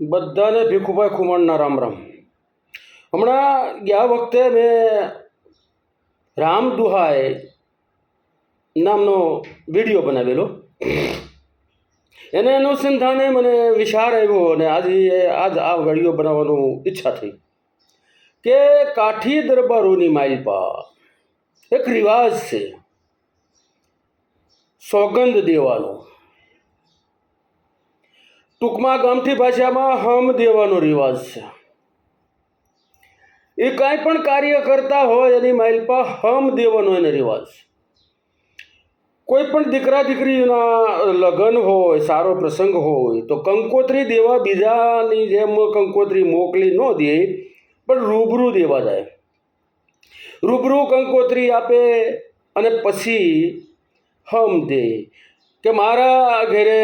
બધાને ભીખુભાઈ ખુમાણના રામ રામ. હમણાં ગયા વખતે મેં રામ દુહાય નામનો વીડિયો બનાવેલો. એને અનુસંધાને મને વિચાર આવ્યો અને આજે આજ આ વીડિયો બનાવવાનું ઈચ્છા થઈ કે કાઠી દરબારોની માઇલપા એક રિવાજ છે. સોગંદ દેવાનો. ટૂંકમાં ગામઠી ભાષામાં હમ દેવાનો રિવાજ છે. એ કાંઈ પણ કાર્ય કરતા હોય એની માઇલપા હમ દેવાનો એને રિવાજ કોઈ પણ દીકરા દીકરીના લગ્ન હોય, સારો પ્રસંગ હોય, તો કંકોત્રી દેવા બીજાની જેમ કંકોત્રી મોકલી ન દે, પણ રૂબરૂ દેવા જાય. રૂબરૂ કંકોત્રી આપે અને પછી હમ દે. કે મારા ઘરે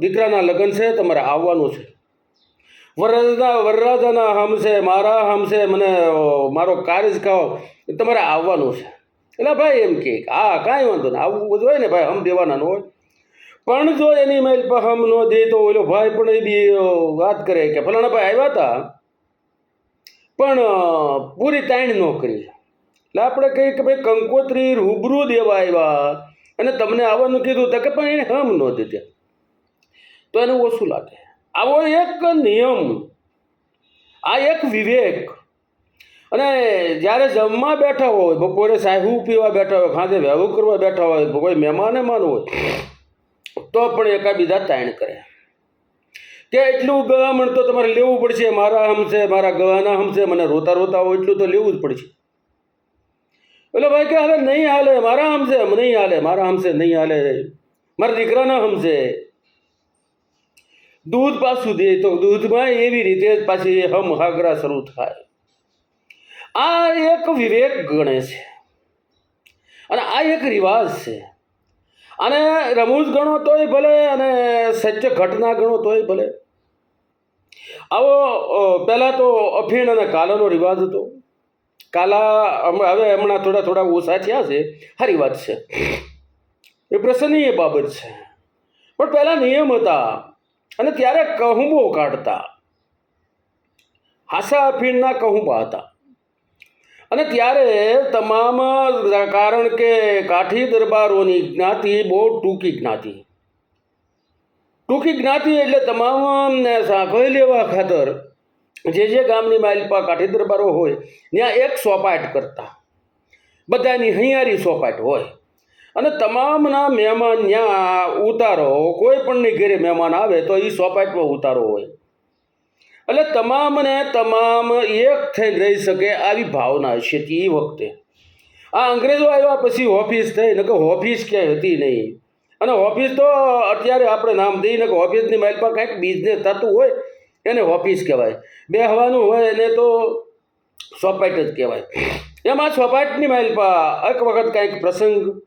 દીકરાના લગ્ન છે, તમારે આવવાનું છે. વરરાજાના વરરાજાના હમ છે, મારા હમ છે, મને મારો કાર્ય કહો તમારે આવવાનું છે. એટલે ભાઈ એમ કે, હા, કાંઈ વાંધો નહીં આવવું બધું હોય ને ભાઈ, હમ દેવાના ન હોય. પણ જો એની મેલ પર હમ ન દે તો ઓલો ભાઈ પણ એ બી વાત કરે કે, ફલાણા ભાઈ આવ્યા હતા પણ પૂરી તાણ ન કરી. એટલે આપણે કહીએ કે ભાઈ કંકોત્રી રૂબરૂ દેવા આવ્યા. અને તમને આવવાનું કીધું તો કે પણ એને હમ ન દીધા. તો એને ઓછું લાગે. આવો એક નિયમ. આ એક વિવેક. અને જ્યારે જમવા બેઠા હોય, બપોરે સાહેબ પીવા બેઠા હોય, ખાંજે વહેવું કરવા બેઠા હોય, કોઈ મહેમાને માન હોય, તો પણ એકાબીજા તાણ કરે. કે એટલું ગવામણ તો તમારે લેવું પડશે, મારા હમશે મારા ગવાના હમશે મને રોતા રોતા હોય એટલું તો લેવું જ પડશે. એટલે ભાઈ કે હવે નહીં હાલે, મારા હમશે નહીં હાલે, મારા હમશે નહીં હાલે. મારા દીકરાના હમશે દૂધ પાછું દે તો દૂધમાં એવી રીતે પાછી હમ હાગરા શરૂ થાય. આ એક વિવેક ગણે છે. અને આ એક રિવાજ છે. અને રમૂજ ગણો તોય ભલે અને સત્ય ઘટના ગણો તોય ભલે. આવો પહેલાં તો અફીણ અને કાલોનો રિવાજ હતો. કાલા હવે હમણાં થોડા થોડા ઓછા થયા છે. સારી વાત છે. એ પ્રસન્નીય બાબત છે. પણ પહેલાં નિયમ હતા અને ત્યારે કહુંબો કાઢતા. હાસા અફીણના કહુંબા હતા. અને ત્યારે તમામ, કારણ કે કાઠી દરબારોની જ્ઞાતિ બહુ ટૂંકી જ્ઞાતિ. ટૂંકી જ્ઞાતિ એટલે તમામ સાંકળી લેવા ખાતર જે જે ગામની માલિપા કાઠી દરબારો હોય, ત્યાં એક સોપાટ કરતા. બધાની હૈયારી સોપાટ હોય. અને તમામના મહેમાન ત્યાં ઉતારો, કોઈ પણની ઘરે મહેમાન આવે તો એ સોપાટમાં ઉતારો હોય. એટલે તમામને તમામ એક થઈ રહી શકે આવી ભાવના છે એ વખતે. આ અંગ્રેજો આવ્યા પછી ઓફિસ થઈ ને કે ઓફિસ ક્યાંય હતી નહીં. અને ઓફિસ તો અત્યારે આપણે નામ દઈને કે ઓફિસની માઇલ પર કાંઈક બિઝનેસ થતું હોય એને ઓફિસ કહેવાય. બેહવાનું હોય એને તો સોપાટ જ કહેવાય. એમાં સોપાટની માઇલપા એક વખત કાંઈક પ્રસંગ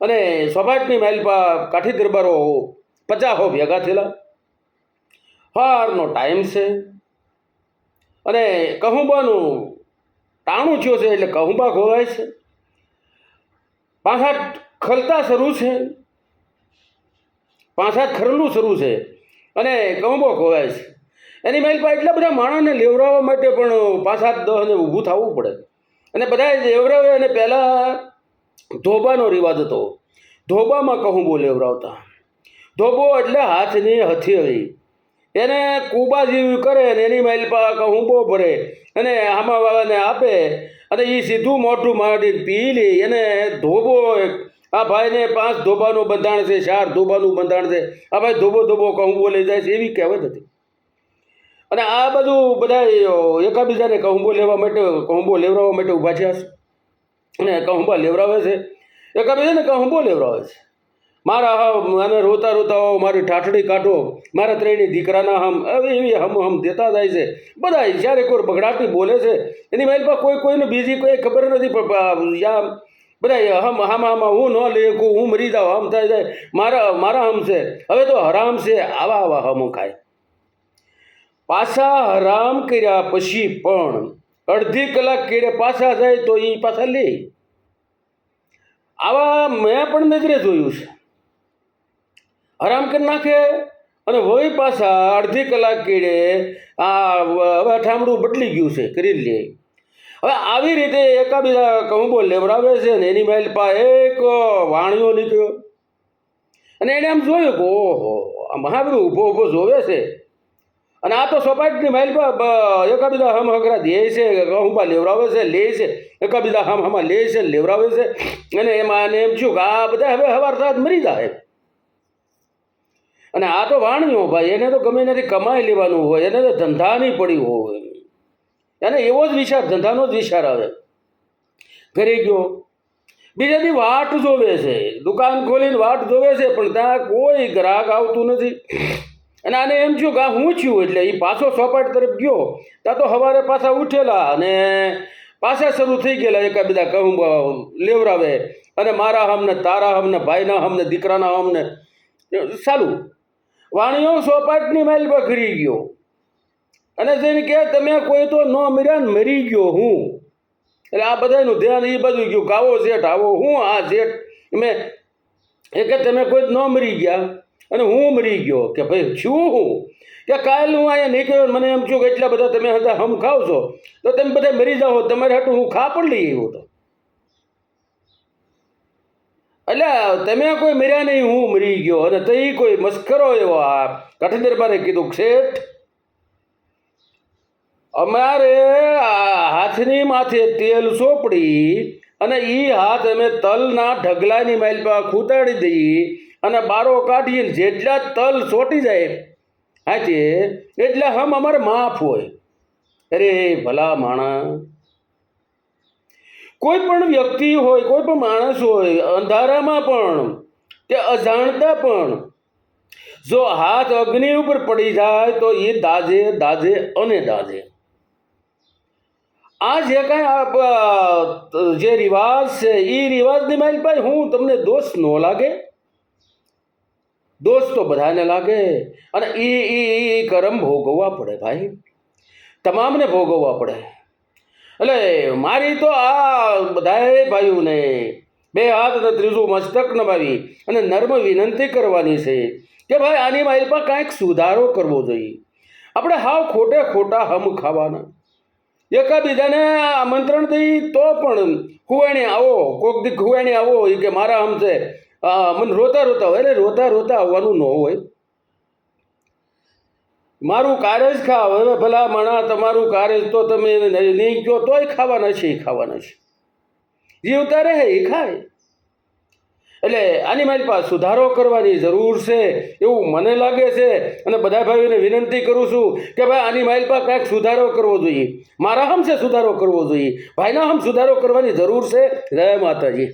અને સોપાટની માઇલપા કાઠી દરબારો પચાસો ભેગા થયેલા. હારનો ટાઈમ છે. અને કહુંબાનું ટાણું થયું છે એટલે કહુંબા ખોવાય છે. પાછા ખલતા શરૂ છે. પાછા ખરલું શરૂ છે. અને કહુંબો ખોવાય છે. એની માઇલ પર એટલા બધા માણસને લેવડાવવા માટે પણ પાછા દહને ઊભું થવું પડે. અને બધા લેવડાવે અને પહેલાં ધોબાનો રિવાજ હતો. ધોબામાં કહુંબો લેવડાવતા. ધોબો એટલે હાથની હથેળી એને કુબા જેવી કરે ને એની માઇલ પા કહુંબો ભરે અને આમાં વાળાને આપે અને એ સીધું મોઢું મારી પી લે. એને ધોબો આ ભાઈને પાંચ ધોબાનું બંધાણ છે, ચાર ધોબાનું બંધાણ છે. આ ભાઈ ધોબો ધોબો કહુંબો લઈ જાય છે, એવી કહેવત હતી. અને આ બધું બધા એકાબીજાને કહુંબો લેવા માટે, કહુંબો લેવડાવવા માટે ઊભા છે અને કહુંબા લેવડાવે છે. એકાબીજાને કહુંબો લેવડાવે છે. મારા હમ અને રોતા રોતા હો મારી ઠાઠડી કાઢો, મારા ત્રણેય દીકરાના હમ હવે એવી હમ હમ દેતા જાય છે. બધા જ્યારે કોઈ બગડાટી બોલે છે, એની મારી કોઈ કોઈને બીજી કોઈ ખબર નથી, પણ બધા હમ, હામ, હમ, હું ન લેખું, હું મરી જાઉં હમ થાય જાય મારા મારા હમ છે. હવે તો હરામ છે, આવા આવા હમો ખાય. પાછા હરામ કર્યા પછી પણ અડધી કલાક કેડે પાછા જાય તો એ પાછા લે. આવા મેં પણ નજરે જોયું છે. હરામ કરી નાખે અને વય પાછા અડધી કલાક કેડે આ હવે ઠામડું બદલી ગયું છે, કરી લે. હવે આવી રીતે એકાબીજા કંબો લેવડાવે છે ને એની મેલ પા એક વાણિયો નીકળ્યો. અને એને આમ જોયું કે ઓહો, આ મહાબરું ઊભો ઊભો જોવે છે. અને આ તો સોપાટની માઇલ પર એકાબીજા હમ હકરા દે છે હુંબા લેવરાવે છે, લે છે. એકાબીજા હમ હમા લે છે લેવરાવે છે. અને એમાં એમ થયું કે આ બધા હવે હવાર સાત મરી જાય અને આ તો વાણિયો ભાઈ, એને તો ગમે એનાથી કમાઈ લેવાનું હોય, એને તો ધંધાની પડી હોય. એને એવો જ વિચાર, ધંધાનો જ વિચાર આવે. ઘરે ગયો. બીજાની વાટ જોવે છે. દુકાન ખોલીને વાટ જોવે છે, પણ ત્યાં કોઈ ગ્રાહક આવતું નથી. અને આને એમ થયું કે હું થયું એટલે એ પાછો સોપાટ તરફ ગયો. ત્યાં તો સવારે પાછા ઉઠેલા અને પાછા શરૂ થઈ ગયેલા એકા બધા કહું લેવરાવે. અને મારા હમને, તારા હમને, ભાઈના હમને, દીકરાના હમને. ચાલુ વાણીઓ સોપાટની મેલ ઘરી ગયો. અને જઈને કે તમે કોઈ તો ન મર્યા ને મરી ગયો હું. એટલે આ બધાનું ધ્યાન એ બધું ગયું કાવો શેઠ આવો હું આ શેઠ મેં એ કે, તમે કોઈ ન મરી ગયા. અને હું મરી ગયો કે ભાઈ, છું હું? કે કાલ હું અહીંયા નીકળ્યો મને એમ છું કે એટલા બધા તમે હતા હમ ખાવ છો, તો તમે બધા મરી જાઓ, તમારે હાટું હું ખા પણ લઈ આવ્યો તો. એટલે તમે કોઈ મર્યા નહીં, હું મરી ગયો. અને તઈ કોઈ મસ્કરો એવો આ કાઠી દરબારે કીધું, શેઠ, અમારે હાથની માથે તેલ સોપડી અને એ હાથ અમે તલના ઢગલાની માઇલ પર ખૂતાડી દઈએ અને બારો કાઢીને જેટલા તલ ચોટી જાય, હાચે, એટલા હમ અમારે માફ હોય. અરે ભલા માણા કોઈ પણ વ્યક્તિ હોય, કોઈ પણ માણસ હોય, અંધારામાં પણ, કે અજાણતા પણ, જો હાથ અગ્નિ ઉપર પડી જાય, તો એ દાજે દાજે અને દાજે. આ જે કાંઈ આપ જે રિવાજ છે એ રિવાજની મારી ભાઈ, હું તમને દોષ ન લાગે. દોષ તો બધાને લાગે. અને એ એ એ કરમ ભોગવવા પડે ભાઈ. તમામને ભોગવવા પડે. એટલે મારી તો આ બધાએ ભાઈઓને બે હાથ અને ત્રીજું મસ્તક નમાવી અને નર્મ વિનંતી કરવાની છે કે ભાઈ આની માઇલ પર કાંઈક સુધારો કરવો જોઈએ. આપણે હાવ ખોટે ખોટા હમ ખાવાના. એકાબીજાને આમંત્રણ દઈ તો પણ ખુવાણી આવો, કોક દી ખુવાણી આવો એ કે મારા હમ છે. મને રોતા રોતા હોય, એટલે રોતા રોતા આવવાનું ન હોય. મારું કાર્ય જ ખાવ, હવે ભલા મણા, તમારું કાર્ય તો તમે નહીં કહો તોય ખાવાના છે, એ ખાવાના છે. જીવતા રહે, એ ખાય. એટલે આની મારી પાસે સુધારો કરવાની જરૂર છે, એવું મને લાગે છે, અને બધા ભાઈઓને વિનંતી કરું છું કે ભાઈ, આની માઇલ પર કાંઈક સુધારો કરવો જોઈએ. મારા હમ છે સુધારો કરવો જોઈએ. ભાઈના હમ સુધારો કરવાની જરૂર છે. જય માતાજી.